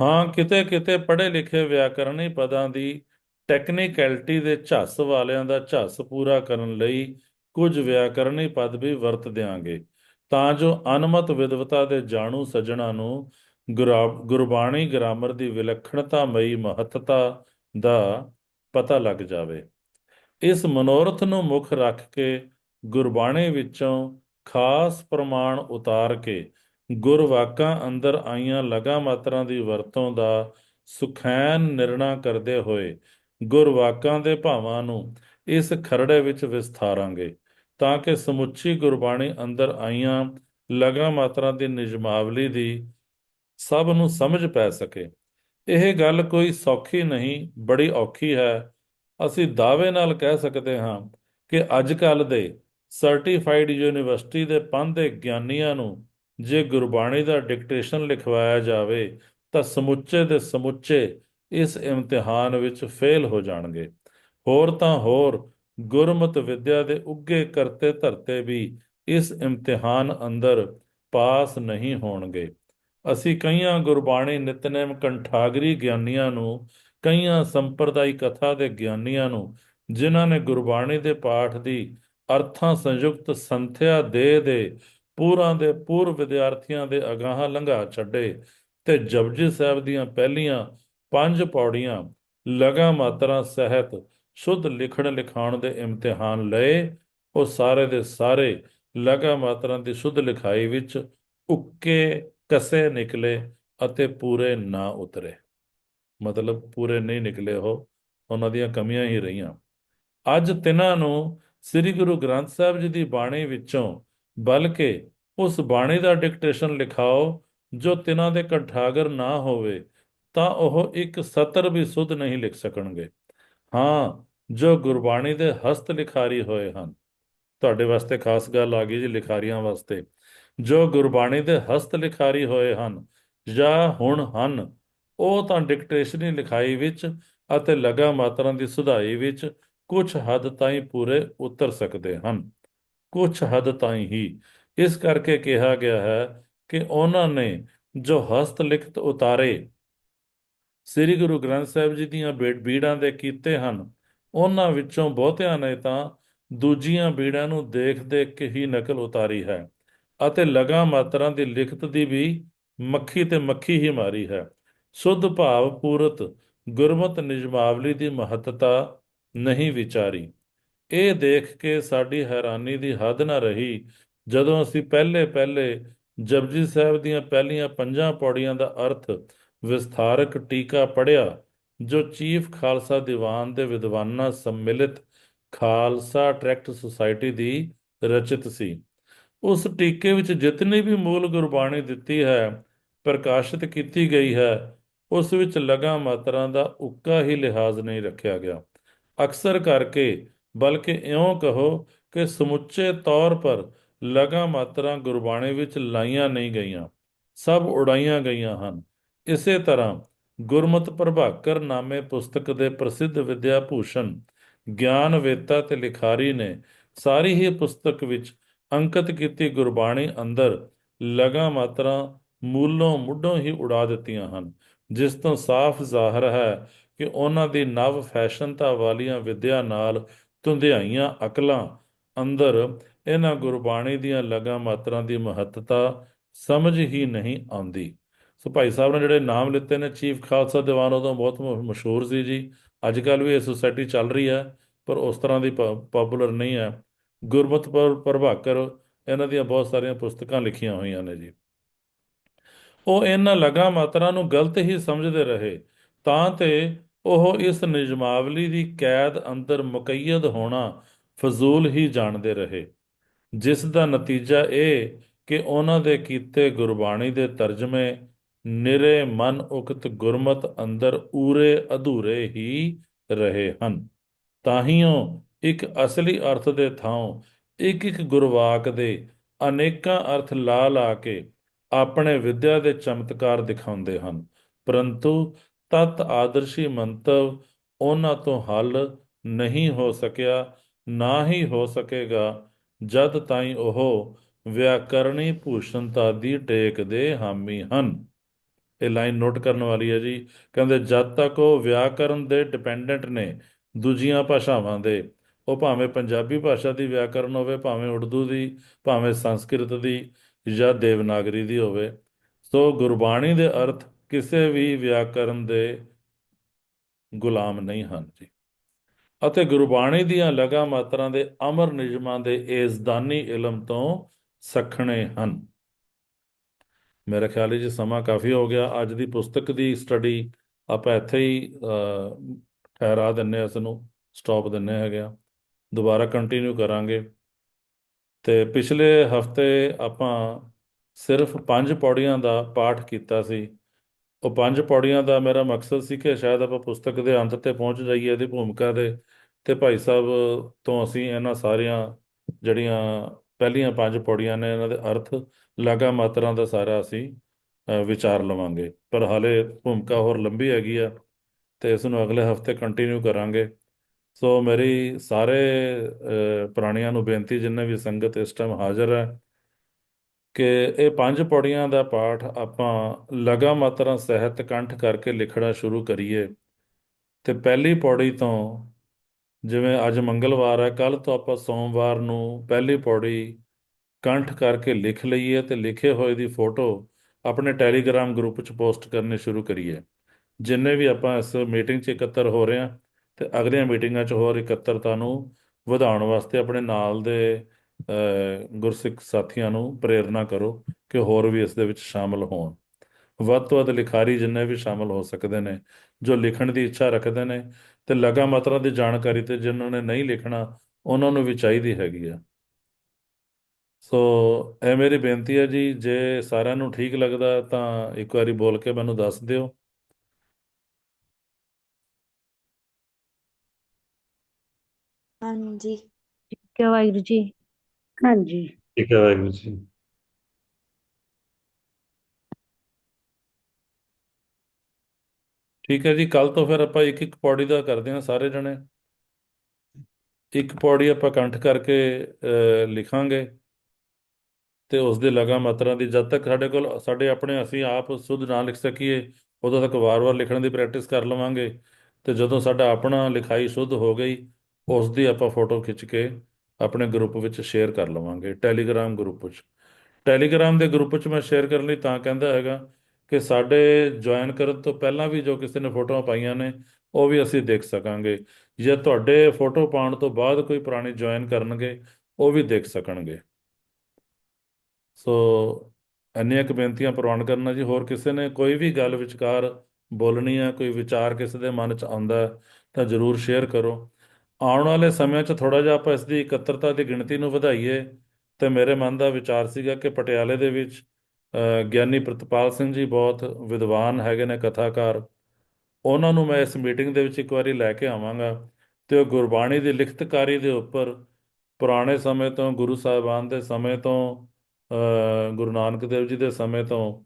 ਹਾਂ, ਕਿਤੇ ਕਿਤੇ ਪੜ੍ਹੇ ਲਿਖੇ ਵਿਆਕਰਨੀ ਪਦਾਂ ਦੀ ਟੈਕਨੀਕੈਲਿਟੀ ਦੇ ਝੱਸ ਵਾਲਿਆਂ ਦਾ ਝੱਸ ਪੂਰਾ ਕਰਨ ਲਈ ਕੁਝ ਵਿਆਕਰਨੀ ਪਦ ਵੀ ਵਰਤ ਦਿਆਂਗੇ। ਤਾਂ ਜੋ ਅਨਮਤ ਵਿਦਵਤਾ ਦੇ ਜਾਣੂ ਸੱਜਣਾ ਨੂੰ ਗੁਰਾ- ਗੁਰਬਾਣੀ ਗ੍ਰਾਮਰ ਦੀ ਵਿਲੱਖਣਤਾ ਮਈ ਮਹੱਤਤਾ ਦਾ ਪਤਾ ਲੱਗ ਜਾਵੇ। ਇਸ ਮਨੋਰਥ ਨੂੰ ਮੁੱਖ ਰੱਖ ਕੇ ਗੁਰਬਾਣੀ ਵਿੱਚੋਂ ਖਾਸ ਪ੍ਰਮਾਣ ਉਤਾਰ ਕੇ ਗੁਰਵਾਕਾਂ ਅੰਦਰ ਆਈਆਂ ਲਗਾ ਮਾਤਰਾਂ ਦੀ ਵਰਤੋਂ ਦਾ ਸੁਖੈਨ ਨਿਰਣਾ ਕਰਦੇ ਹੋਏ ਗੁਰਵਾਕਾਂ ਦੇ ਭਾਵਾਂ ਨੂੰ ਇਸ ਖਰੜੇ ਵਿੱਚ ਵਿਸਥਾਰਾਂਗੇ ਤਾਂ ਕਿ ਸਮੁੱਚੀ ਗੁਰਬਾਣੀ ਅੰਦਰ ਆਈਆਂ ਲਗਾ ਮਾਤਰਾਂ ਦੀ ਨਿਜਮਾਵਲੀ ਦੀ ਸਭ ਨੂੰ ਸਮਝ ਪੈ ਸਕੇ। ਇਹ ਗੱਲ ਕੋਈ ਸੌਖੀ ਨਹੀਂ, ਬੜੀ ਔਖੀ ਹੈ। ਅਸੀਂ ਦਾਅਵੇ ਨਾਲ ਕਹਿ ਸਕਦੇ ਹਾਂ ਕਿ ਅੱਜ ਕੱਲ ਦੇ ਸਰਟੀਫਾਈਡ ਯੂਨੀਵਰਸਿਟੀ ਦੇ ਪੰਦੇ ਗਿਆਨੀਆਂ ਨੂੰ ਜੇ ਗੁਰਬਾਣੀ ਦਾ ਡਿਕਟੇਸ਼ਨ ਲਿਖਵਾਇਆ ਜਾਵੇ, ਤਾਂ ਸਮੁੱਚੇ ਦੇ ਸਮੁੱਚੇ ਇਸ ਇਮਤਿਹਾਨ ਵਿੱਚ ਫੇਲ ਹੋ ਜਾਣਗੇ। ਹੋਰ ਤਾਂ ਹੋਰ, ਗੁਰਮਤ ਵਿਦਿਆ ਦੇ ਉੱਗੇ ਕਰਤੇ ਧਰਤੇ ਵੀ ਇਸ ਇਮਤਿਹਾਨ ਅੰਦਰ ਪਾਸ ਨਹੀਂ ਹੋਣਗੇ। ਅਸੀਂ ਕਈਆਂ ਗੁਰਬਾਣੀ ਨਿਤਨੇਮ ਕੰਠਾਗਰੀ ਗਿਆਨੀਆਂ ਨੂੰ, ਕਈਆਂ ਸੰਪਰਦਾਇ ਕਥਾ ਦੇ ਗਿਆਨੀਆਂ ਨੂੰ, ਜਿਨ੍ਹਾਂ ਨੇ ਗੁਰਬਾਣੀ ਦੇ ਪਾਠ ਦੀ ਅਰਥਾਂ ਸੰਯੁਕਤ ਸੰਥਿਆ ਦੇ ਦੇ ਪੂਰਾਂ ਦੇ ਪੂਰਵ ਵਿਦਿਆਰਥੀਆਂ ਦੇ ਅਗਾਹਾਂ ਲੰਘਾ ਛੱਡੇ ਤੇ ਜਪਜੀ ਸਾਹਿਬ ਦੀਆਂ ਪਹਿਲੀਆਂ ਪੰਜ ਪੌੜੀਆਂ ਲਗਾ ਮਾਤਰਾ ਸਹਿਤ ਸ਼ੁੱਧ ਲਿਖਣ ਲਿਖਾਉਣ ਦੇ ਇਮਤਿਹਾਨ ਲਏ। ਉਹ ਸਾਰੇ ਦੇ ਸਾਰੇ ਲਗਾ ਮਾਤਰਾ ਦੀ ਸ਼ੁੱਧ ਲਿਖਾਈ ਵਿੱਚ ਉੱਕੇ ਕਸੇ ਨਿਕਲੇ ਅਤੇ ਪੂਰੇ ਨਾ ਉਤਰੇ। ਮਤਲਬ ਪੂਰੇ ਨਹੀਂ ਨਿਕਲੇ ਉਹ, ਉਹਨਾਂ ਦੀਆਂ ਕਮੀਆਂ ਹੀ ਰਹੀਆਂ। ਅੱਜ ਤਿਨਾਂ ਨੂੰ ਸ੍ਰੀ ਗੁਰੂ ਗ੍ਰੰਥ ਸਾਹਿਬ ਜੀ ਦੀ ਬਾਣੀ ਵਿੱਚੋਂ ਬਲਕਿ ਉਸ ਬਾਣੀ ਦਾ ਡਿਕਟੇਸ਼ਨ ਲਿਖਾਓ, ਜੋ ਤਿਨਾਂ ਦੇ ਕੰਠਾਗਰ ਨਾ ਹੋਵੇ, ਤਾਂ ਉਹ ਇੱਕ ਸਤਰ ਵੀ ਸੁਧ ਨਹੀਂ ਲਿਖ ਸਕਣਗੇ। ਹਾਂ, ਜੋ ਗੁਰਬਾਣੀ ਦੇ ਹਸਤ ਲਿਖਾਰੀ ਹੋਏ ਹਨ। ਤੁਹਾਡੇ ਵਾਸਤੇ ਖਾਸ ਗੱਲ ਆ ਗਈ ਜੀ ਲਿਖਾਰੀਆਂ ਵਾਸਤੇ। ਜੋ ਗੁਰਬਾਣੀ ਦੇ ਹਸਤ ਲਿਖਾਰੀ ਹੋਏ ਹਨ, ਜਾਂ ਹੁਣ ਹਨ, ਉਹ ਤਾਂ ਡਿਕਟੇਸ਼ਨੀ ਲਿਖਾਈ ਵਿੱਚ ਅਤੇ ਲਗਾ ਮਾਤਰਾ ਦੀ ਸੁਧਾਈ ਵਿੱਚ ਕੁਝ ਹੱਦ ਤਾਈਂ ਪੂਰੇ ਉਤਰ ਸਕਦੇ ਹਨ। ਕੁਝ ਹੱਦ ਤਾਈਂ ਹੀ। ਇਸ ਕਰਕੇ ਕਿਹਾ ਗਿਆ ਹੈ ਕਿ ਉਹਨਾਂ ਨੇ ਜੋ ਹਸਤ ਲਿਖਤ ਉਤਾਰੇ, ਸ੍ਰੀ ਗੁਰੂ ਗ੍ਰੰਥ ਸਾਹਿਬ ਜੀ ਦੀਆਂ ਬੇੜ ਬੀੜਾਂ ਦੇ ਕੀਤੇ ਹਨ, ਉਹਨਾਂ ਵਿੱਚੋਂ ਬਹੁਤਿਆਂ ਨੇ ਤਾਂ ਦੂਜੀਆਂ ਬੀੜਾਂ ਨੂੰ ਦੇਖ ਦੇਖ ਕੇ ਹੀ ਨਕਲ ਉਤਾਰੀ ਹੈ ਅਤੇ ਲਗਾ ਮਾਤਰਾ ਦੀ ਲਿਖਤ ਦੀ ਵੀ ਮੱਖੀ ਤੇ ਮੱਖੀ ਹੀ ਮਾਰੀ ਹੈ। ਸੁਧ ਭਾਵ ਪੂਰਤ ਗੁਰਮਤ ਨਿਜਮਾਵਲੀ ਦੀ ਮਹੱਤਤਾ ਨਹੀਂ ਵਿਚਾਰੀ। ਇਹ ਦੇਖ ਕੇ ਸਾਡੀ ਹੈਰਾਨੀ ਦੀ ਹੱਦ ਨਾ ਰਹੀ। ਜਦੋਂ ਅਸੀਂ ਪਹਿਲੇ ਪਹਿਲੇ ਜਪਜੀ ਸਾਹਿਬ ਦੀਆਂ ਪਹਿਲੀਆਂ ਪੰਜਾਂ ਪੌੜੀਆਂ ਦਾ ਅਰਥ ਵਿਸਥਾਰਕ ਟੀਕਾ ਪੜਿਆ ਜੋ ਚੀਫ ਖਾਲਸਾ ਦੀਵਾਨ ਦੇ ਵਿਦਵਾਨਾਂ ਸੰਮਿਲਿਤ ਖਾਲਸਾ ਟਰੈਕਟ ਸੁਸਾਇਟੀ ਦੀ ਰਚਿਤ ਸੀ। ਉਸ ਟੀਕੇ ਵਿੱਚ ਜਿਤਨੀ ਵੀ ਮੂਲ ਗੁਰਬਾਣੀ ਦਿੱਤੀ ਹੈ, ਪ੍ਰਕਾਸ਼ਿਤ ਕੀਤੀ ਗਈ ਹੈ, ਉਸ ਵਿੱਚ ਲਗਾ ਮਾਤਰਾ ਦਾ ਉੱਕਾ ਹੀ ਲਿਹਾਜ਼ ਨਹੀਂ ਰੱਖਿਆ ਗਿਆ। ਅਕਸਰ ਕਰਕੇ ਬਲਕਿ ਇਉਂ ਕਹੋ ਕਿ ਸਮੁੱਚੇ ਤੌਰ ਪਰ ਲਗਾ ਮਾਤਰਾ ਗੁਰਬਾਣੀ ਵਿੱਚ ਲਾਈਆਂ ਨਹੀਂ ਗਈਆਂ, ਸਭ ਉਡਾਈਆਂ ਗਈਆਂ ਹਨ। ਇਸੇ ਤਰ੍ਹਾਂ ਗੁਰਮਤ ਪ੍ਰਭਾਕਰ ਨਾਮੇ ਪੁਸਤਕ ਦੇ ਪ੍ਰਸਿੱਧ ਵਿਦਿਆ ਭੂਸ਼ਣ ਗਿਆਨ ਵੇਤਾ ਤੇ ਲਿਖਾਰੀ ਨੇ ਸਾਰੀ ਹੀ ਪੁਸਤਕ ਵਿੱਚ ਅੰਕਿਤ ਕੀਤੀ ਗੁਰਬਾਣੀ ਅੰਦਰ ਲਗਾ ਮਾਤਰਾ ਮੂਲੋਂ ਮੁੱਢੋਂ ਹੀ ਉਡਾ ਦਿੱਤੀਆਂ ਹਨ, ਜਿਸ ਤੋਂ ਸਾਫ਼ ਜ਼ਾਹਰ ਹੈ ਕਿ ਉਹਨਾਂ ਦੀ ਨਵ ਫੈਸ਼ਨਤਾ ਵਾਲੀਆਂ ਵਿਦਿਆ ਨਾਲ ਧੁੰਧਿਆਈਆਂ, ਅਕਲਾਂ, ਅੰਦਰ ਇਹਨਾਂ ਗੁਰਬਾਣੀ ਦੀਆਂ ਲਗਾ ਮਾਤਰਾਂ ਦੀ ਮਹੱਤਤਾ ਸਮਝ ਹੀ ਨਹੀਂ ਆਉਂਦੀ। ਸੋ ਭਾਈ ਸਾਹਿਬ ਨੇ ਜਿਹੜੇ ਨਾਮ ਲਿੱਤੇ ਨੇ, ਚੀਫ ਖਾਲਸਾ ਦੀਵਾਨ ਉਦੋਂ ਬਹੁਤ ਮਸ਼ਹੂਰ ਸੀ ਜੀ। ਅੱਜ ਕੱਲ ਵੀ ਇਹ ਸੁਸਾਇਟੀ ਚੱਲ ਰਹੀ ਹੈ, ਪਰ ਉਸ ਤਰ੍ਹਾਂ ਦੀ ਪਪੂਲਰ ਨਹੀਂ ਹੈ। ਗੁਰਮਤਿ ਪਰ, ਪ੍ਰਭਾਕਰ ਇਹਨਾਂ ਦੀਆਂ ਬਹੁਤ ਸਾਰੀਆਂ ਪੁਸਤਕਾਂ ਲਿਖੀਆਂ ਹੋਈਆਂ ਨੇ ਜੀ। ਉਹ ਇਹਨਾਂ ਲਗਾ ਮਾਤਰਾ ਨੂੰ ਗਲਤ ਹੀ ਸਮਝਦੇ ਰਹੇ, ਤਾਂ ਤੇ ਉਹ ਇਸ ਨਿਯਮਾਵਲੀ ਦੀ ਕੈਦ ਅੰਦਰ ਮੁਕੱਯਦ ਹੋਣਾ ਫਜ਼ੂਲ ਹੀ ਜਾਣਦੇ ਰਹੇ। ਜਿਸ ਦਾ ਨਤੀਜਾ ਇਹ ਕਿ ਉਹਨਾਂ ਦੇ ਕੀਤੇ ਗੁਰਬਾਣੀ ਦੇ ਤਰਜਮੇ ਨਿਰੇ ਮਨ ਉਕਤ ਗੁਰਮਤ ਅੰਦਰ ਊਰੇ ਅਧੂਰੇ ਹੀ ਰਹੇ ਹਨ। ਤਾਹੀਓ ਇੱਕ ਅਸਲੀ ਅਰਥ ਦੇ ਥਾਂ ਇੱਕ ਇੱਕ ਗੁਰਵਾਕ ਦੇ ਅਨੇਕਾਂ ਅਰਥ ਲਾ ਲਾ ਕੇ ਆਪਣੇ ਵਿਦਿਆ ਦੇ ਚਮਤਕਾਰ ਦਿਖਾਉਂਦੇ ਹਨ। ਪਰੰਤੂ ਤਤ ਆਦਰਸ਼ੀ ਮੰਤਵ, ਉਹਨਾਂ ਤੋਂ ਹੱਲ ਨਹੀਂ ਹੋ ਸਕਿਆ, ਨਾ ਹੀ ਹੋ ਸਕੇਗਾ, ਜਦ ਤਾਈਂ ਉਹ ਵਿਆਕਰਣੀ ਭੂਸ਼ਣਤਾ ਦੀ ਟੇਕ ਦੇ ਹਾਮੀ ਹਨ। ਇਹ ਲਾਈਨ ਨੋਟ ਕਰਨ ਵਾਲੀ ਹੈ ਜੀ। ਕਹਿੰਦੇ, ਜਦ ਤੱਕ ਉਹ ਵਿਆਕਰਨ ਦੇ ਡਿਪੈਂਡੈਂਟ ਨੇ ਦੂਜੀਆਂ ਭਾਸ਼ਾਵਾਂ ਦੇ, ਉਹ ਭਾਵੇਂ ਪੰਜਾਬੀ ਭਾਸ਼ਾ ਦੀ ਵਿਆਕਰਨ ਹੋਵੇ, ਭਾਵੇਂ ਉਰਦੂ ਦੀ, ਭਾਵੇਂ ਸੰਸਕ੍ਰਿਤ ਦੀ ਜਾਂ ਦੇਵਨਾਗਰੀ ਦੀ ਹੋਵੇ, ਸੋ ਗੁਰਬਾਣੀ ਦੇ ਅਰਥ ਕਿਸੇ ਵੀ ਵਿਆਕਰਨ ਦੇ ਗੁਲਾਮ ਨਹੀਂ ਹਨ ਜੀ। ਅਤੇ ਗੁਰਬਾਣੀ ਦੀਆਂ ਲਗਾ ਮਾਤਰਾ ਦੇ ਅਮਰ ਨਿਯਮਾਂ ਦੇ ਏਜ਼ਦਾਨੀ ਇਲਮ ਤੋਂ ਸਖਣੇ ਹਨ। ਮੇਰਾ ਖਿਆਲ ਹੈ ਜੀ ਸਮਾਂ ਕਾਫੀ ਹੋ ਗਿਆ। ਅੱਜ ਦੀ ਪੁਸਤਕ ਦੀ ਸਟੱਡੀ ਆਪਾਂ ਇੱਥੇ ਹੀ ਠਹਿਰਾ ਦਿੰਨੇ ਹਾਂ ਇਸ ਨੂੰ ਸਟਾਪ ਦਿੰਨੇ ਹੈਗੇ ਆ ਦੁਬਾਰਾ ਕੰਟੀਨਿਊ ਕਰਾਂਗੇ। ਤੇ ਪਿਛਲੇ ਹਫ਼ਤੇ ਆਪਾਂ ਸਿਰਫ ਪੰਜ ਪੌੜੀਆਂ ਦਾ ਪਾਠ ਕੀਤਾ ਸੀ। ਉਹ ਪੰਜ ਪੌੜੀਆਂ ਦਾ ਮੇਰਾ ਮਕਸਦ ਸੀ ਕਿ ਸ਼ਾਇਦ ਆਪਾਂ ਪੁਸਤਕ ਦੇ ਅੰਤ ਤੇ ਪਹੁੰਚ ਜਾਈਏ ਇਹਦੀ ਭੂਮਿਕਾ ਦੇ। ਤੇ ਭਾਈ ਸਾਹਿਬ ਤੋਂ ਅਸੀਂ ਇਹਨਾਂ ਸਾਰੀਆਂ ਜਿਹੜੀਆਂ ਪਹਿਲੀਆਂ ਪੰਜ ਪੌੜੀਆਂ ਨੇ, ਇਹਨਾਂ ਦੇ ਅਰਥ ਲਗਾ ਮਾਤਰਾ ਦਾ ਸਾਰਾ ਅਸੀਂ ਵਿਚਾਰ ਲਵਾਂਗੇ। ਪਰ ਹਾਲੇ ਭੂਮਿਕਾ ਹੋਰ ਲੰਬੀ ਹੈਗੀ ਆ ਤੇ ਇਸ ਨੂੰ ਅਗਲੇ ਹਫ਼ਤੇ ਕੰਟੀਨਿਊ ਕਰਾਂਗੇ। ਸੋ ਮੇਰੀ ਸਾਰੇ ਪ੍ਰਾਣੀਆਂ ਨੂੰ ਬੇਨਤੀ, ਜਿੰਨੇ ਵੀ ਸੰਗਤ ਇਸ ਟਾਈਮ ਹਾਜ਼ਰ ਹੈ ਕਿ ਇਹ ਪੰਜ ਪੌੜੀਆਂ ਦਾ ਪਾਠ ਆਪਾਂ ਲਗਾ ਮਾਤਰਾ ਸਹਿਤ ਕੰਠ ਕਰਕੇ ਲਿਖਣਾ ਸ਼ੁਰੂ ਕਰੀਏ। ਤੇ ਪਹਿਲੀ ਪੌੜੀ ਤੋਂ ਜਿਵੇਂ ਅੱਜ ਮੰਗਲਵਾਰ ਹੈ ਕੱਲ ਤੋਂ ਆਪਾਂ ਸੋਮਵਾਰ ਨੂੰ ਪਹਿਲੀ ਪੌੜੀ ਕੰਠ ਕਰਕੇ ਲਿਖ ਲਈਏ ਤੇ ਲਿਖੇ ਹੋਏ ਦੀ ਫੋਟੋ ਆਪਣੇ ਟੈਲੀਗ੍ਰਾਮ ਗਰੁੱਪ 'ਚ ਪੋਸਟ ਕਰਨੇ ਸ਼ੁਰੂ ਕਰੀਏ। ਜਿੰਨੇ ਵੀ ਆਪਾਂ ਇਸ ਮੀਟਿੰਗ 'ਚ ਇਕੱਤਰ ਹੋ ਰਹੇ ਹਾਂ ਤੇ ਅਗਲੀਆਂ ਮੀਟਿੰਗਾਂ 'ਚ ਹੋਰ ਇਕੱਤਰਤਾ ਨੂੰ ਵਧਾਉਣ ਵਾਸਤੇ ਆਪਣੇ ਨਾਲ ਦੇ ਗੁਰਸਿੱਖ ਸਾਥੀਆਂ ਨੂੰ ਪ੍ਰੇਰਨਾ ਕਰੋ ਕਿ ਹੋਰ ਵੀ ਇਸ ਦੇ ਵਿੱਚ ਸ਼ਾਮਲ ਹੋਣ। ਵੱਧ ਤੋਂ ਵੱਧ ਲਿਖਾਰੀ ਜਿੰਨੇ ਵੀ ਸ਼ਾਮਲ ਹੋ ਸਕਦੇ ਨੇ ਜੋ ਲਿਖਣ ਦੀ ਇੱਛਾ ਰੱਖਦੇ ਨੇ ਤੇ ਲਗਾ ਮਾਤਰਾ ਦੀ ਜਾਣਕਾਰੀ ਤੇ ਜਿਨ੍ਹਾਂ ਨੇ ਨਹੀਂ ਲਿਖਣਾ ਉਹਨਾਂ ਨੂੰ ਵੀ ਚਾਹੀਦੀ ਹੈਗੀ ਆ। ਸੋ ਇਹ ਮੇਰੀ ਬੇਨਤੀ ਹੈ ਜੀ ਜੇ ਸਾਰਿਆਂ ਨੂੰ ਠੀਕ ਲੱਗਦਾ ਤਾਂ ਇੱਕ ਵਾਰੀ ਬੋਲ ਕੇ ਮੈਨੂੰ ਦੱਸ ਦਿਓ। ਹਾਂਜੀ। ਠੀਕ ਹੈ ਵਾਹਿਗੁਰੂ ਜੀ। ਹਾਂਜੀ। ਠੀਕ ਹੈ ਵਾਹਿਗੁਰੂ ਜੀ। ਠੀਕ ਹੈ ਜੀ ਕੱਲ ਤੋਂ ਫਿਰ ਆਪਾਂ ਇੱਕ ਇੱਕ ਪੌੜੀ ਦਾ ਕਰਦੇ ਹਾਂ ਸਾਰੇ ਜਣੇ। ਇੱਕ ਪੌੜੀ ਆਪਾਂ ਕੰਠ ਕਰਕੇ ਲਿਖਾਂਗੇ। ਤੇ ਉਸ ਦੇ ਲਗਾ ਮਾਤਰਾ ਦੀ ਜਦ ਤੱਕ ਸਾਡੇ ਕੋਲ ਸਾਡੇ ਆਪਣੇ ਅਸੀਂ ਆਪ ਸੁਧ ਨਾ ਲਿਖ ਸਕੀਏ ਉਦੋਂ ਤੱਕ ਵਾਰ-ਵਾਰ ਲਿਖਣ ਦੀ ਪ੍ਰੈਕਟਿਸ ਕਰ ਲਵਾਂਗੇ। ਤੇ ਜਦੋਂ ਸਾਡਾ ਆਪਣਾ ਲਿਖਾਈ ਸੁਧ ਹੋ ਗਈ ਉਸ ਦੀ ਆਪਾਂ ਫੋਟੋ ਖਿੱਚ ਕੇ ਆਪਣੇ ਗਰੁੱਪ ਵਿੱਚ ਸ਼ੇਅਰ ਕਰ ਲਵਾਂਗੇ ਟੈਲੀਗ੍ਰਾਮ ਗਰੁੱਪ ਵਿੱਚ। ਟੈਲੀਗ੍ਰਾਮ ਦੇ ਗਰੁੱਪ ਵਿੱਚ ਮੈਂ ਸ਼ੇਅਰ ਕਰਨ ਲਈ ਤਾਂ ਕਹਿੰਦਾ ਹੈਗਾ ਕਿ ਸਾਡੇ ਜੁਆਇਨ ਕਰਨ ਤੋਂ ਪਹਿਲਾਂ ਵੀ ਜੋ ਕਿਸੇ ਨੇ ਫੋਟੋਆਂ ਪਾਈਆਂ ਨੇ, ਉਹ ਵੀ ਅਸੀਂ ਦੇਖ ਸਕਾਂਗੇ। ਜਾਂ ਤੁਹਾਡੇ ਫੋਟੋ ਪਾਉਣ ਤੋਂ ਬਾਅਦ ਕੋਈ ਪੁਰਾਣੀ ਜੁਆਇਨ ਕਰਨਗੇ, ਉਹ ਵੀ ਦੇਖ ਸਕਣਗੇ। ਸੋ ਇੰਨੀਆਂ ਕੁ ਬੇਨਤੀਆਂ ਪ੍ਰਵਾਨ ਕਰਨਾ ਜੀ। ਹੋਰ ਕਿਸੇ ਨੇ ਕੋਈ ਵੀ ਗੱਲ ਵਿਚਕਾਰ ਬੋਲਣੀ ਹੈ ਕੋਈ ਵਿਚਾਰ ਕਿਸੇ ਦੇ ਮਨ 'ਚ ਆਉਂਦਾ ਤਾਂ ਜਰੂਰ ਸ਼ੇਅਰ ਕਰੋ। ਆਉਣ ਵਾਲੇ ਸਮੇਂ 'ਚ ਥੋੜਾ ਜਿਹਾ ਆਪਾਂ ਇਸ ਦੀ ਇਕੱਤਰਤਾ ਦੀ ਗਿਣਤੀ ਨੂੰ ਵਧਾਈਏ, ਤੇ ਮੇਰੇ ਮਨ ਦਾ ਵਿਚਾਰ ਸੀਗਾ ਕਿ ਪਟਿਆਲੇ ਦੇ ਵਿੱਚ ਗਿਆਨੀ ਪ੍ਰਤਪਾਲ ਸਿੰਘ ਜੀ ਬਹੁਤ ਵਿਦਵਾਨ ਹੈਗੇ ਨੇ ਕਥਾਕਾਰ। ਉਹਨਾਂ ਨੂੰ ਮੈਂ ਇਸ ਮੀਟਿੰਗ ਦੇ ਵਿੱਚ ਇੱਕ ਵਾਰੀ ਲੈ ਕੇ ਆਵਾਂਗਾ ਤੇ ਉਹ ਗੁਰਬਾਣੀ ਦੀ ਲਿਖਤਕਾਰੀ ਦੇ ਉੱਪਰ ਪੁਰਾਣੇ ਸਮੇਂ ਤੋਂ, ਗੁਰੂ ਸਾਹਿਬਾਨ ਦੇ ਸਮੇਂ ਤੋਂ ਗੁਰੂ ਨਾਨਕ ਦੇਵ ਜੀ ਦੇ ਸਮੇਂ ਤੋਂ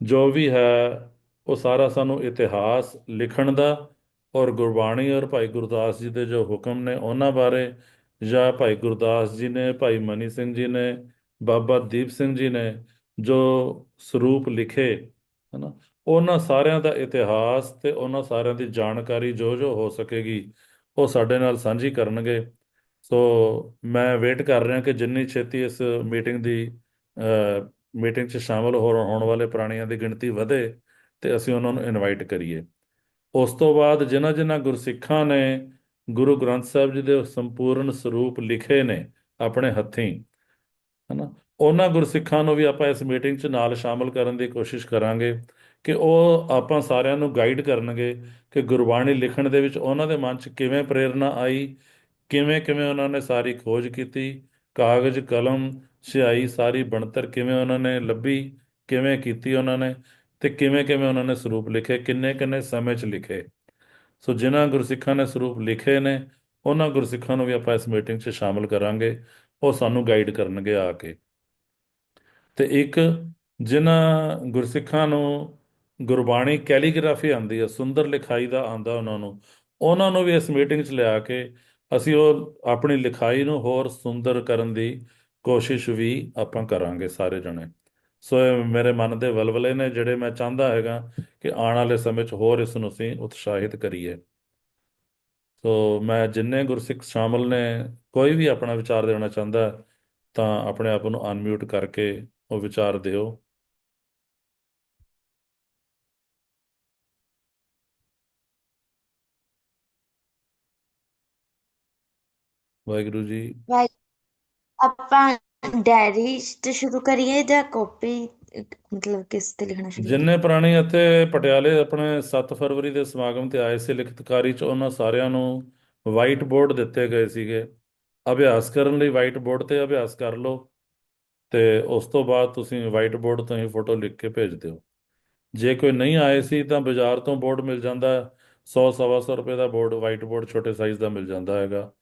ਜੋ ਵੀ ਹੈ, ਉਹ ਸਾਰਾ ਸਾਨੂੰ ਇਤਿਹਾਸ ਲਿਖਣ ਦਾ ਔਰ ਗੁਰਬਾਣੀ ਔਰ ਭਾਈ ਗੁਰਦਾਸ ਜੀ ਦੇ ਜੋ ਹੁਕਮ ਨੇ ਉਹਨਾਂ ਬਾਰੇ, ਜਾਂ ਭਾਈ ਗੁਰਦਾਸ ਜੀ ਨੇ, ਭਾਈ ਮਨੀ ਸਿੰਘ ਜੀ ਨੇ, ਬਾਬਾ ਦੀਪ ਸਿੰਘ ਜੀ ਨੇ ਜੋ ਸਰੂਪ ਲਿਖੇ, ਹਨਾ, ਉਹਨਾਂ ਸਾਰਿਆਂ ਦਾ ਇਤਿਹਾਸ ਤੇ ਉਹਨਾਂ ਸਾਰਿਆਂ ਦੀ ਜਾਣਕਾਰੀ ਜੋ ਜੋ ਹੋ ਸਕੇਗੀ, ਉਹ ਸਾਡੇ ਨਾਲ ਸਾਂਝੀ ਕਰਨਗੇ। ਸੋ ਮੈਂ ਵੇਟ ਕਰ ਰਿਹਾ ਕਿ ਜਿੰਨੀ ਛੇਤੀ ਇਸ ਮੀਟਿੰਗ ਦੀ ਮੀਟਿੰਗ 'ਚ ਸ਼ਾਮਲ ਹੋ, ਹੋਣ ਵਾਲੇ ਪ੍ਰਾਣੀਆਂ ਦੀ ਗਿਣਤੀ ਵਧੇ ਤੇ ਅਸੀਂ ਉਹਨਾਂ ਨੂੰ ਇਨਵਾਈਟ ਕਰੀਏ। ਉਸ ਤੋਂ ਬਾਅਦ ਜਿਨ੍ਹਾਂ ਜਿਨ੍ਹਾਂ ਗੁਰਸਿੱਖਾਂ ਨੇ ਗੁਰੂ ਗ੍ਰੰਥ ਸਾਹਿਬ ਜੀ ਦੇ ਸੰਪੂਰਨ ਸਰੂਪ ਲਿਖੇ ਨੇ ਆਪਣੇ ਹੱਥੀਂ, ਹਨਾ, ਉਹਨਾਂ ਗੁਰਸਿੱਖਾਂ ਨੂੰ ਵੀ ਆਪਾਂ ਇਸ ਮੀਟਿੰਗ 'ਚ ਨਾਲ ਸ਼ਾਮਲ ਕਰਨ ਦੀ ਕੋਸ਼ਿਸ਼ ਕਰਾਂਗੇ ਕਿ ਉਹ ਆਪਾਂ ਸਾਰਿਆਂ ਨੂੰ ਗਾਈਡ ਕਰਨਗੇ ਕਿ ਗੁਰਬਾਣੀ ਲਿਖਣ ਦੇ ਵਿੱਚ ਉਹਨਾਂ ਦੇ ਮਨ 'ਚ ਕਿਵੇਂ ਪ੍ਰੇਰਣਾ ਆਈ, ਕਿਵੇਂ ਕਿਵੇਂ ਉਹਨਾਂ ਨੇ ਸਾਰੀ ਖੋਜ ਕੀਤੀ, ਕਾਗਜ਼, ਕਲਮ, ਸਿਆਹੀ, ਸਾਰੀ ਬਣਤਰ ਕਿਵੇਂ ਉਹਨਾਂ ਨੇ ਲੱਭੀ, ਕਿਵੇਂ ਕੀਤੀ ਉਹਨਾਂ ਨੇ ਤੇ ਕਿਵੇਂ ਕਿਵੇਂ ਉਹਨਾਂ ਨੇ ਸਰੂਪ ਲਿਖੇ, ਕਿੰਨੇ ਕਿੰਨੇ ਸਮੇਂ 'ਚ ਲਿਖੇ। ਸੋ ਜਿਨ੍ਹਾਂ ਗੁਰਸਿੱਖਾਂ ਨੇ ਸਰੂਪ ਲਿਖੇ ਨੇ, ਉਹਨਾਂ ਗੁਰਸਿੱਖਾਂ ਨੂੰ ਵੀ ਆਪਾਂ ਇਸ ਮੀਟਿੰਗ 'ਚ ਸ਼ਾਮਲ ਕਰਾਂਗੇ, ਉਹ ਸਾਨੂੰ ਗਾਈਡ ਕਰਨਗੇ ਆ ਕੇ। ਤੇ ਇੱਕ, ਜਿਨ੍ਹਾਂ ਗੁਰਸਿੱਖਾਂ ਨੂੰ ਗੁਰਬਾਣੀ ਕੈਲੀਗ੍ਰਾਫੀ ਆਉਂਦੀ ਹੈ ਸੁੰਦਰ ਲਿਖਾਈ ਦਾ ਆਂਦਾ ਉਹਨਾਂ ਨੂੰ ਉਹਨਾਂ ਨੂੰ ਵੀ ਇਸ ਮੀਟਿੰਗ 'ਚ ਲਿਆ ਕੇ ਅਸੀਂ ਉਹ ਆਪਣੀ ਲਿਖਾਈ ਨੂੰ ਹੋਰ ਸੁੰਦਰ ਕਰਨ ਦੀ ਕੋਸ਼ਿਸ਼ ਵੀ ਆਪਾਂ ਕਰਾਂਗੇ ਸਾਰੇ ਜਣੇ। ਸੋ ਇਹ ਮੇਰੇ ਮਨ ਦੇ ਵਲਵਲੇ ਨੇ ਜਿਹੜੇ ਮੈਂ ਚਾਹੁੰਦਾ ਹੈਗਾ ਕਿ ਆਉਣ ਵਾਲੇ ਸਮੇਂ 'ਚ ਹੋਰ ਇਸ ਨੂੰ ਅਸੀਂ ਉਤਸ਼ਾਹਿਤ ਕਰੀਏ। ਸੋ ਮੈਂ ਜਿੰਨੇ ਗੁਰਸਿੱਖ ਸ਼ਾਮਲ ਨੇ, ਕੋਈ ਵੀ ਆਪਣਾ ਵਿਚਾਰ ਦੇਣਾ ਚਾਹੁੰਦਾ ਤਾਂ ਆਪਣੇ ਆਪ ਨੂੰ ਅਨਮਿਊਟ ਕਰਕੇ ਉਹ ਵਿਚਾਰ ਦਿਓ। ਵਾਹਿਗੁਰੂ ਜੀ। ਆਪਾਂ ਡਾਇਰੀ ਤੇ ਸ਼ੁਰੂ ਕਰੀਏ ਜਾਂ ਕਾਪੀ? ਮਤਲਬ ਕਿਸ ਤੇ ਲਿਖਣਾ ਸ਼ੁਰੂ ਜਿੰਨੇ ਪ੍ਰਾਣੀ ਇੱਥੇ ਪਟਿਆਲੇ ਆਪਣੇ 7 ਫਰਵਰੀ ਦੇ ਸਮਾਗਮ ਤੇ ਆਏ ਸੀ ਲਿਖਤਕਾਰੀ ਚ ਉਹਨਾਂ ਸਾਰਿਆਂ ਨੂੰ ਵਾਈਟ ਬੋਰਡ ਦਿੱਤੇ ਗਏ ਸੀਗੇ। ਅਭਿਆਸ ਕਰਨ ਲਈ ਵਾਈਟ ਬੋਰਡ ਤੇ ਅਭਿਆਸ ਕਰ ਲਓ ਤੇ ਉਸ ਤੋਂ ਬਾਅਦ ਤੁਸੀਂ ਵਾਈਟ ਬੋਰਡ ਤੋਂ ਹੀ ਫੋਟੋ ਲਿਖ ਕੇ ਭੇਜ ਦਿਓ। ਜੇ ਕੋਈ ਨਹੀਂ ਆਏ ਸੀ ਤਾਂ ਬਾਜ਼ਾਰ ਤੋਂ ਬੋਰਡ ਮਿਲ ਜਾਂਦਾ 100 ਸਵਾ ਸੌ ਰੁਪਏ ਦਾ ਬੋਰਡ ਵਾਈਟ ਬੋਰਡ ਛੋਟੇ ਸਾਈਜ਼ ਦਾ ਮਿਲ ਜਾਂਦਾ ਹੈਗਾ।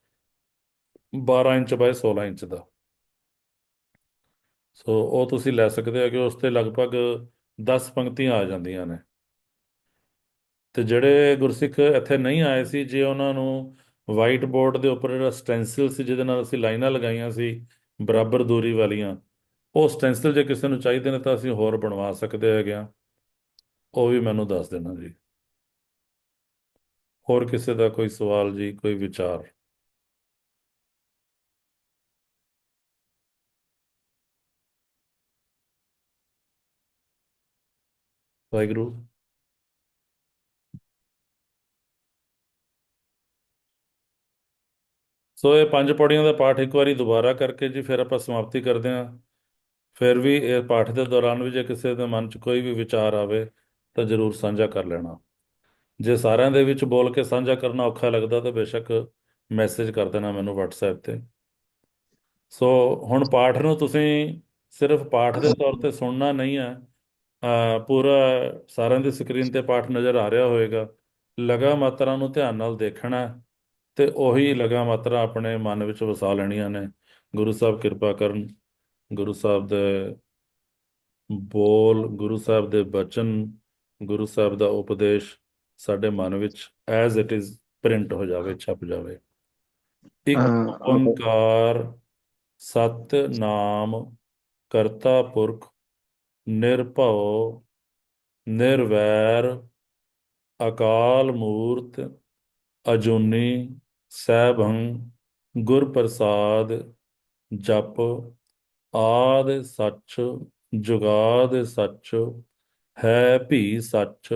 12 ਇੰਚ ਬਾਈ 16 ਇੰਚ ਦਾ। ਸੋ ਉਹ ਤੁਸੀਂ ਲੈ ਸਕਦੇ ਹੋ ਕਿ ਉਸ ਤੇ ਲਗਭਗ 10 ਪੰਕਤੀਆਂ ਆ ਜਾਂਦੀਆਂ ਨੇ। ਤੇ ਜਿਹੜੇ ਗੁਰਸਿੱਖ ਇੱਥੇ ਨਹੀਂ ਆਏ ਸੀ, ਜੇ ਉਹਨਾਂ ਨੂੰ ਵਾਈਟ ਬੋਰਡ ਦੇ ਉੱਪਰ ਜਿਹੜਾ ਸਟੈਂਸਿਲ ਸੀ, ਜਿਹਦੇ ਨਾਲ ਅਸੀਂ ਲਾਈਨਾਂ ਲਗਾਈਆਂ ਸੀ, ਬਰਾਬਰ ਦੂਰੀ ਵਾਲੀਆਂ, ਉਹ ਸਟੈਂਸਿਲ ਜੇ ਕਿਸੇ ਨੂੰ ਚਾਹੀਦੇ ਨੇ ਤਾਂ ਅਸੀਂ ਹੋਰ ਬਣਵਾ ਸਕਦੇ ਹੈਗੇ ਆ ਉਹ ਵੀ ਮੈਨੂੰ ਦੱਸ ਦੇਣਾ ਜੀ। ਹੋਰ ਕਿਸੇ ਦਾ ਕੋਈ ਸਵਾਲ ਜੀ, ਕੋਈ ਵਿਚਾਰ? ਵਾਹਿਗੁਰੂ ਸੋ ਇਹ ਪੰਜ ਪੌੜੀਆਂ ਦਾ ਪਾਠ ਇੱਕ ਵਾਰੀ ਦੁਬਾਰਾ ਕਰਕੇ ਜੀ, ਫਿਰ ਆਪਾਂ ਸਮਾਪਤੀ ਕਰਦੇ ਹਾਂ। ਫਿਰ ਵੀ ਇਹ ਪਾਠ ਦੇ ਦੌਰਾਨ ਵੀ ਜੇ ਕਿਸੇ ਦੇ ਮਨ 'ਚ ਕੋਈ ਵੀ ਵਿਚਾਰ ਆਵੇ, ਤਾਂ ਜ਼ਰੂਰ ਸਾਂਝਾ ਕਰ ਲੈਣਾ। ਜੇ ਸਾਰਿਆਂ ਦੇ ਵਿੱਚ ਬੋਲ ਕੇ ਸਾਂਝਾ ਕਰਨਾ ਔਖਾ ਲੱਗਦਾ, ਤਾਂ ਬੇਸ਼ੱਕ ਮੈਸੇਜ ਕਰ ਦੇਣਾ ਮੈਨੂੰ WhatsApp ਤੇ। ਸੋ ਹੁਣ ਪਾਠ ਨੂੰ ਤੁਸੀਂ ਸਿਰਫ ਪਾਠ ਦੇ ਤੌਰ ਤੇ ਸੁਣਨਾ ਨਹੀਂ ਹੈ ਪੂਰਾ ਸਾਰਿਆਂ ਦੀ ਸਕਰੀਨ ਤੇ ਪਾਠ ਨਜ਼ਰ ਆ ਰਿਹਾ ਹੋਵੇਗਾ। ਲਗਾ ਮਾਤਰਾ ਨੂੰ ਧਿਆਨ ਨਾਲ ਦੇਖਣਾ ਤੇ ਉਹੀ ਲਗਾ ਮਾਤਰਾ ਆਪਣੇ ਮਨ ਵਿੱਚ ਵਸਾ ਲੈਣੀਆਂ ਨੇ। ਗੁਰੂ ਸਾਹਿਬ ਕਿਰਪਾ ਕਰਨ ਗੁਰੂ ਸਾਹਿਬ ਦੇ ਬੋਲ ਗੁਰੂ ਸਾਹਿਬ ਦੇ ਬਚਨ ਗੁਰੂ ਸਾਹਿਬ ਦਾ ਉਪਦੇਸ਼ ਸਾਡੇ ਮਨ ਵਿੱਚ ਐਜ਼ ਇਟ ਇਜ਼ ਪ੍ਰਿੰਟ ਹੋ ਜਾਵੇ ਛਪ ਜਾਵੇ। ਇੱਕ ਓੰਕਾਰ ਸਤ ਨਾਮ ਕਰਤਾ ਪੁਰਖ ਨਿਰਭਉ, ਨਿਰਵੈਰ, ਅਕਾਲ ਮੂਰਤ, ਅਜੂਨੀ, ਸੈਭੰ ਗੁਰ ਪ੍ਰਸਾਦ ਜਪ, ਆਦ ਸੱਚ, ਜੁਗਾਦ ਸੱਚ, ਹੈ ਭੀ ਸੱਚ,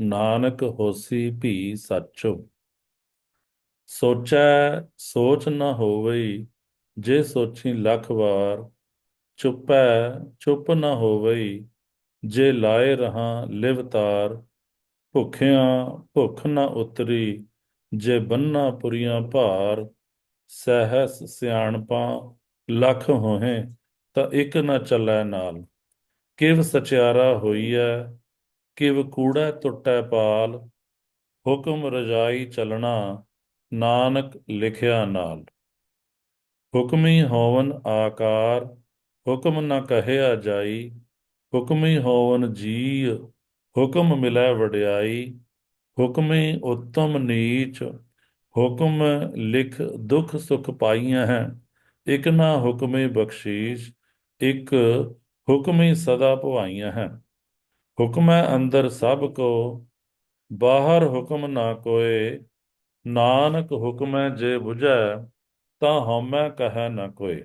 ਨਾਨਕ ਹੋਸੀ ਭੀ ਸੱਚ। ਸੋਚੈ ਸੋਚ ਨ ਹੋਵਈ, ਜੇ ਸੋਚੀ ਲੱਖ ਵਾਰ ਚੁੱਪੈ, ਚੁੱਪ ਨ ਹੋਵਈ, ਜੇ ਲਾਏ ਰਹਾ ਲਿਵਤਾਰ ਭੁੱਖਿਆਂ ਭੁੱਖ ਨ ਉਤਰੀ, ਜੇ ਬੰਨਾ ਪੁਰੀਆਂ ਭਾਰ, ਸਹਿਸ ਸਿਆਣਪਾਂ ਲੱਖ ਹੋਹੇ, ਤਾਂ ਇੱਕ ਨ ਚੱਲੈ ਨਾਲ। ਕਿਵ ਸਚਿਆਰਾ ਹੋਈਐ, ਕਿਵ ਕੂੜਾ ਟੁੱਟੈ ਪਾਲ, ਹੁਕਮ ਰਜਾਈ ਚਲਣਾ, ਨਾਨਕ ਲਿਖਿਆ ਨਾਲ। ਹੁਕਮੀ ਹੋਵਨ ਆਕਾਰ ਹੁਕਮ ਨ ਕਹਿਆ ਜਾਈ, ਹੁਕਮੀ ਹੋਵਨ ਜੀ ਹੁਕਮ ਮਿਲੈ ਵਡਿਆਈ, ਹੁਕਮੀ ਉੱਤਮ ਨੀਚ, ਹੁਕਮ ਲਿਖ ਦੁਖ ਸੁਖ ਪਾਈਆਂ ਹੈ, ਇਕ ਨਾ ਹੁਕਮੇ ਬਖਸ਼ੀਸ਼, ਇਕ ਹੁਕਮੀ ਸਦਾ ਭਵਾਈਆਂ ਹੈ। ਹੁਕਮੈ ਅੰਦਰ ਸਭ ਕੋ, ਬਾਹਰ ਹੁਕਮ ਨਾ ਕੋਏ, ਨਾਨਕ ਹੁਕਮੈ ਜੇ ਬੁਝੈ, ਤਾਂ ਹਉਮੈ ਕਹੈ ਨਾ ਕੋਏ।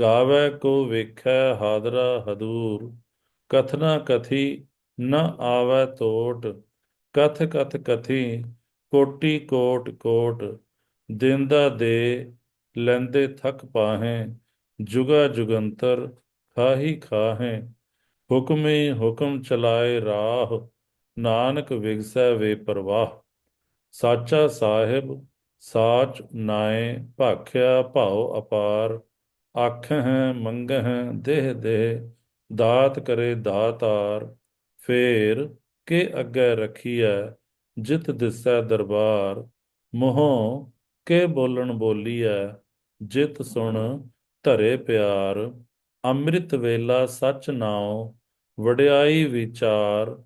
ਗਾਵੇ ਕੋ ਵੇਖੈ ਹਾਦਰਾ ਹਦੂਰ ਕਥਨਾ ਕਥੀ ਨ ਆਵੈ ਤੋਟ, ਕਥ ਕਥ ਕਥੀ ਕੋਟੀ ਕੋਟ ਕੋਟ, ਦਿੰਦਾ ਦੇ ਲੈਂਦੇ ਥਕ ਪਾਹੇ, ਜੁਗਾ ਜੁਗੰਤਰ ਖਾਹੀ ਖਾਹੇ, ਹੁਕਮੇ ਹੁਕਮ ਚਲਾਏ ਰਾਹ, ਨਾਨਕ ਵਿਗਸੈ ਵੇ ਪ੍ਰਵਾਹ। ਸਾਚਾ ਸਾਹਿਬ, ਸਾਚ ਨਾਏ ਭਾਖਿਆ ਭਾਉ ਅਪਾਰ ਆਖ ਆਖਹਿ ਮੰਗਹਿ ਦੇਹ ਦੇਹ ਦਾਤ ਕਰੇ ਦਾਤਾਰ, ਫੇਰ ਕੇ ਅੱਗੇ ਰੱਖੀਐ, ਜਿਤ ਦਿਸੈ ਦਰਬਾਰ, ਮੋਹ ਕੇ ਬੋਲਣ ਬੋਲੀਐ, ਜਿਤ ਸੁਣ ਧਰੇ ਪਿਆਰ, ਅੰਮ੍ਰਿਤ ਵੇਲਾ ਸਚ ਨਾਉ, ਵਡਿਆਈ ਵਿਚਾਰ,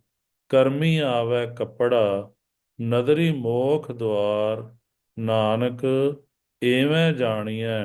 ਕਰਮੀ ਆਵੈ ਕੱਪੜਾ, ਨਦਰੀ ਮੋਖ ਦੁਆਰ, ਨਾਨਕ ਏਵੇਂ ਜਾਣੀਐ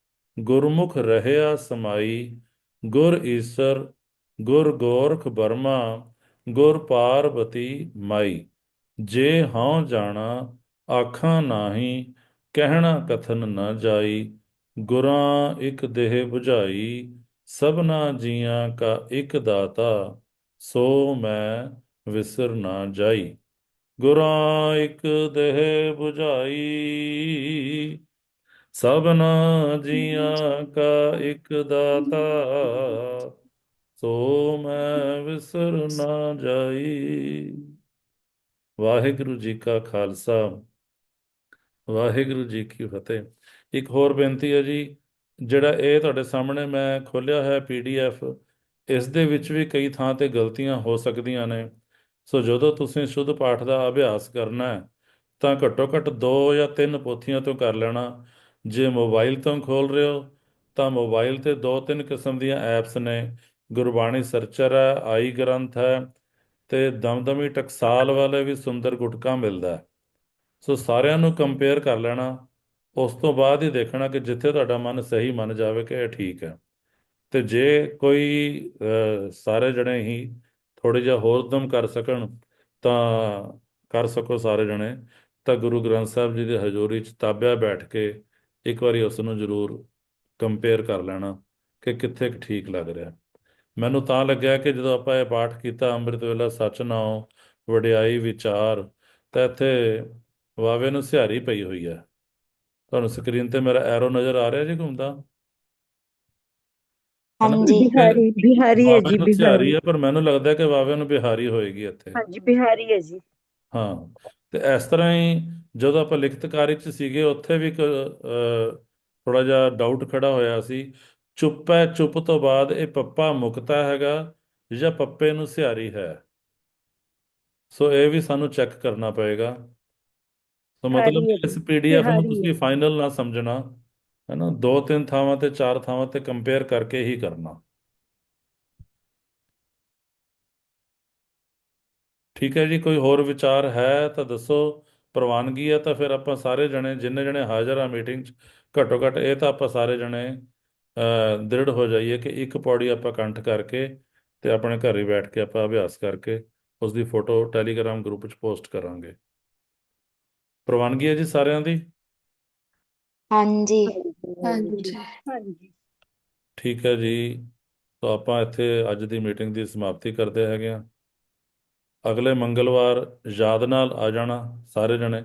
ਗੁਰਮੁਖ ਰਹਿਆ ਸਮਾਈ, ਗੁਰ ਈਸਰ, ਗੁਰ ਗੋਰਖ ਬਰਮਾ, ਗੁਰ ਪਾਰਵਤੀ ਮਾਈ। ਜੇ ਹਉ ਜਾਣਾ, ਆਖਾਂ ਨਾਹੀ, ਕਹਿਣਾ ਕਥਨ ਨਾ ਜਾਈ। ਗੁਰਾਂ ਇੱਕ ਦੇਹ 부ਝਾਈ ਸਭਨਾ ਜੀਆਂ ਕਾ ਇਕ ਦਾਤਾ, ਸੋ ਮੈਂ ਵਿਸਰ ਨਾ ਜਾਈ। ਗੁਰਾਂ ਇਕ ਦੇਹ 부ਝਾਈ ਸਭਨਾ ਜੀਆਂ ਕਾ ਇਕ ਦਾਤਾ, ਸੋ ਮੈਂ ਵਿਸਰ ਨਾ ਜਾਈ। ਵਾਹਿਗੁਰੂ ਜੀ ਕਾ ਖਾਲਸਾ, ਵਾਹਿਗੁਰੂ ਜੀ ਕੀ ਫਤਿਹ। ਇੱਕ ਹੋਰ ਬੇਨਤੀ ਹੈ ਜੀ, ਜਿਹੜਾ ਇਹ ਤੁਹਾਡੇ ਸਾਹਮਣੇ ਮੈਂ ਖੋਲਿਆ ਹੈ ਪੀਡੀਐਫ ਇਸ ਦੇ ਵਿੱਚ ਵੀ ਕਈ ਥਾਂ ਤੇ ਗਲਤੀਆਂ ਹੋ ਸਕਦੀਆਂ ਨੇ। ਸੋ ਜਦੋਂ ਤੁਸੀਂ ਸ਼ੁੱਧ ਪਾਠ ਦਾ ਅਭਿਆਸ ਕਰਨਾ ਹੈ, ਤਾਂ ਘੱਟੋ ਘੱਟ ਦੋ ਜਾਂ ਤਿੰਨ ਪੋਥੀਆਂ ਤੋਂ ਕਰ ਲੈਣਾ। ਜੇ ਮੋਬਾਈਲ ਤੋਂ ਖੋਲ ਰਹੇ ਹੋ, ਤਾਂ ਮੋਬਾਈਲ ਤੇ ਦੋ ਤਿੰਨ ਕਿਸਮ ਦੀਆਂ ਐਪਸ ਨੇ। ਗੁਰਬਾਣੀ ਸਰਚਰ ਹੈ, ਆਈ ਗ੍ਰੰਥ ਹੈ ਤੇ ਦਮਦਮੀ ਟਕਸਾਲ ਵਾਲੇ ਵੀ ਸੁੰਦਰ ਗੁਟਕਾ ਮਿਲਦਾ ਸੋ ਸਾਰਿਆਂ ਨੂੰ ਕੰਪੇਅਰ ਕਰ ਲੈਣਾ, ਉਸ ਤੋਂ ਬਾਅਦ ਹੀ ਦੇਖਣਾ ਕਿ ਜਿੱਥੇ ਤੁਹਾਡਾ ਮਨ ਸਹੀ ਮੰਨ ਜਾਵੇ ਕਿ ਇਹ ਠੀਕ ਹੈ। ਤੇ ਜੇ ਕੋਈ ਸਾਰੇ ਜਣੇ ਹੀ ਥੋੜੇ ਜਿਹਾ ਹੋਰ ਦਮ ਕਰ ਸਕਣ, ਤਾਂ ਕਰ ਸਕੋ ਸਾਰੇ ਜਣੇ। ਤਾਂ ਗੁਰੂ ਗ੍ਰੰਥ ਸਾਹਿਬ ਜੀ ਦੇ ਹਜ਼ੂਰੀ 'ਚ ਤਾਬਿਆ ਬੈਠ ਕੇ ਇੱਕ ਵਾਰੀ ਉਸ ਨੂੰ ਜ਼ਰੂਰ ਕੰਪੇਅਰ ਕਰ ਲੈਣਾ ਕਿ ਕਿੱਥੇ ਠੀਕ ਲੱਗ ਰਿਹਾ। ਮੈਨੂੰ ਤਾਂ ਲੱਗਿਆ ਕਿ ਜਦੋਂ ਆਪਾਂ ਇਹ ਪਾਠ ਕੀਤਾ ਅੰਮ੍ਰਿਤ ਵੇਲਾ ਸਚ ਨਾਉ ਵਡਿਆਈ ਵਿਚਾਰ ਤਾਂ ਇੱਥੇ ਵਾਵੇ ਨੂੰ ਸਿਹਾਰੀ ਪਈ ਹੋਈ ਹੈ। ਤੁਹਾਨੂੰ ਸਕਰੀਨ ਤੇ ਮੇਰਾ ਐਰੋ ਨਜ਼ਰ ਆ ਰਿਹਾ ਜੀ ਘੁੰਮਦਾ? ਹਾਂਜੀ ਬਿਹਾਰੀ ਬਿਹਾਰੀ ਹੈ ਜੀ ਬਿਹਾਰੀ। ਹੈ ਪਰ ਮੈਨੂੰ ਲੱਗਦਾ ਕਿ ਵਾਵੇ ਨੂੰ ਬਿਹਾਰੀ ਹੋਏਗੀ ਇੱਥੇ। ਹਾਂਜੀ ਬਿਹਾਰੀ ਹੈ ਜੀ। ਹਾਂ। ਤੇ ਇਸ ਤਰ੍ਹਾਂ ਹੀ ਜਦੋਂ ਆਪਾਂ ਲਿਖਤ ਕਾਰਜ ਚ ਸੀਗੇ ਉੱਥੇ ਵੀ ਥੋੜਾ ਜਿਹਾ ਡਾਊਟ ਖੜਾ ਹੋਇਆ ਸੀ। ਚੁੱਪ ਹੈ ਚੁੱਪ ਤੋਂ ਬਾਅਦ ਇਹ ਪੱਪਾ ਮੁਕਤਾ ਹੈਗਾ ਜਾਂ ਪੱਪੇ ਨੂੰ ਸਿਹਾਰੀ ਹੈ? ਸੋ ਇਹ ਵੀ ਸਾਨੂੰ ਚੈੱਕ ਕਰਨਾ ਪਏਗਾ। ਸੋ ਮਤਲਬ ਇਸ ਪੀਡੀਐਫ ਨੂੰ ਤੁਸੀਂ। ਫਾਈਨਲ ਨਾ ਸਮਝਣਾ ਹੈ ਨਾ? ਦੋ ਤਿੰਨ ਥਾਵਾਂ ਤੇ ਚਾਰ ਥਾਵਾਂ ਤੇ ਕੰਪੇਅਰ ਕਰਕੇ ਹੀ ਕਰਨਾ। ਠੀਕ ਹੈ ਜੀ ਕੋਈ ਹੋਰ ਵਿਚਾਰ ਹੈ ਤਾਂ ਦੱਸੋ ਪ੍ਰਵਾਨਗੀ ਹੈ ਤਾਂ ਫਿਰ ਆਪਾਂ ਸਾਰੇ ਜਣੇ ਜਿੰਨੇ ਜਣੇ ਹਾਜ਼ਰ ਆ ਮੀਟਿੰਗ 'ਚ ਘੱਟੋ ਘੱਟ ਇਹ ਤਾਂ ਆਪਾਂ ਸਾਰੇ ਜਣੇ ਦ੍ਰਿੜ ਹੋ ਜਾਈਏ ਕਿ ਇੱਕ ਪੌੜੀ ਆਪਾਂ ਕੰਠ ਕਰਕੇ ਤੇ ਆਪਣੇ ਘਰ ਹੀ ਬੈਠ ਕੇ ਆਪਾਂ ਅਭਿਆਸ ਕਰਕੇ ਉਸ ਦੀ ਫੋਟੋ ਟੈਲੀਗ੍ਰਾਮ ਗਰੁੱਪ 'ਚ ਪੋਸਟ ਕਰਾਂਗੇ। ਪ੍ਰਵਾਨਗੀ ਹੈ ਜੀ ਸਾਰਿਆਂ ਦੀ? ਹਾਂਜੀ। ਹਾਂਜੀ। ਹਾਂਜੀ। ਠੀਕ ਹੈ ਜੀ ਤਾਂ ਆਪਾਂ ਇੱਥੇ ਅੱਜ ਦੀ ਮੀਟਿੰਗ ਦੀ ਸਮਾਪਤੀ ਕਰਦੇ ਹੈਗੇ ਆ ਅਗਲੇ ਮੰਗਲਵਾਰ ਯਾਦ ਨਾਲ ਆ ਜਾਣਾ ਸਾਰੇ ਜਣੇ।